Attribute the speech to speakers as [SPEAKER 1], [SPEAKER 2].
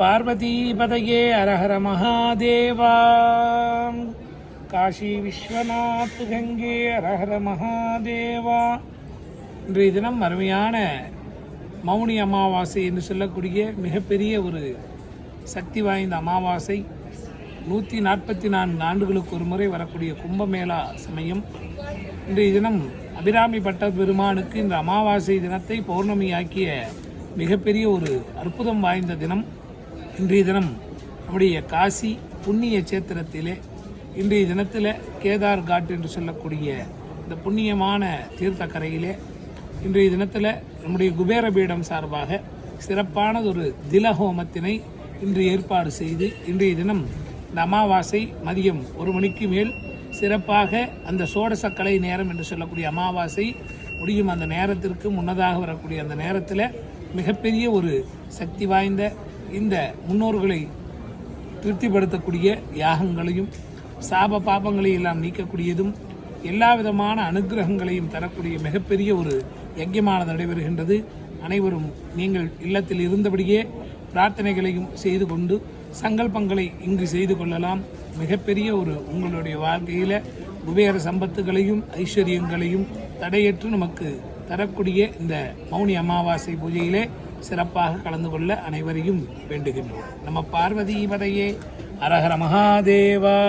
[SPEAKER 1] பார்வதிபதையே அரஹர மகாதேவா. காஷி விஸ்வநாத் கங்கே அரஹர மகாதேவா. இன்றைய தினம் அருமையான மௌனி அமாவாசை என்று சொல்லக்கூடிய மிகப்பெரிய ஒரு சக்தி வாய்ந்த அமாவாசை. நூற்றி நாற்பத்தி நான்கு ஆண்டுகளுக்கு ஒரு முறை வரக்கூடிய கும்பமேளா சமயம். இன்றைய தினம் அபிராமி பட்ட பெருமானுக்கு இந்த அமாவாசை தினத்தை பௌர்ணமியாக்கிய மிகப்பெரிய ஒரு அற்புதம் வாய்ந்த தினம். இன்றைய தினம் நம்முடைய காசி புண்ணிய சேத்திரத்திலே இன்றைய தினத்தில் கேதார் காட் என்று சொல்லக்கூடிய இந்த புண்ணியமான தீர்த்தக்கரையிலே இன்றைய தினத்தில் நம்முடைய குபேர பீடம் சார்பாக ஒரு திலஹோமத்தினை இன்று ஏற்பாடு செய்து இன்றைய தினம் இந்த அமாவாசை மதியம் ஒரு மணிக்கு மேல் சிறப்பாக அந்த சோடசக்கலை நேரம் என்று சொல்லக்கூடிய அமாவாசை முடியும் அந்த நேரத்திற்கு முன்னதாக வரக்கூடிய அந்த நேரத்தில் மிகப்பெரிய ஒரு சக்தி வாய்ந்த இந்த முன்னோர்களை திருப்திப்படுத்தக்கூடிய யாகங்களையும் சாப பாபங்களை எல்லாம் நீக்கக்கூடியதும் எல்லா விதமான அனுகிரகங்களையும் தரக்கூடிய மிகப்பெரிய ஒரு யஜ்யமானது நடைபெறுகின்றது. அனைவரும் நீங்கள் இல்லத்தில் இருந்தபடியே பிரார்த்தனைகளையும் செய்து கொண்டு சங்கல்பங்களை இங்கு செய்து கொள்ளலாம். மிகப்பெரிய ஒரு உங்களுடைய வாழ்க்கையில் குபேர சம்பத்துகளையும் ஐஸ்வர்யங்களையும் தடையற்று நமக்கு தரக்கூடிய இந்த மௌனி அமாவாசை பூஜையிலே சிறப்பாக கலந்து கொள்ள அனைவரையும் வேண்டுகின்றோம். நம்ம பார்வதி பதையே அரஹர மகாதேவா.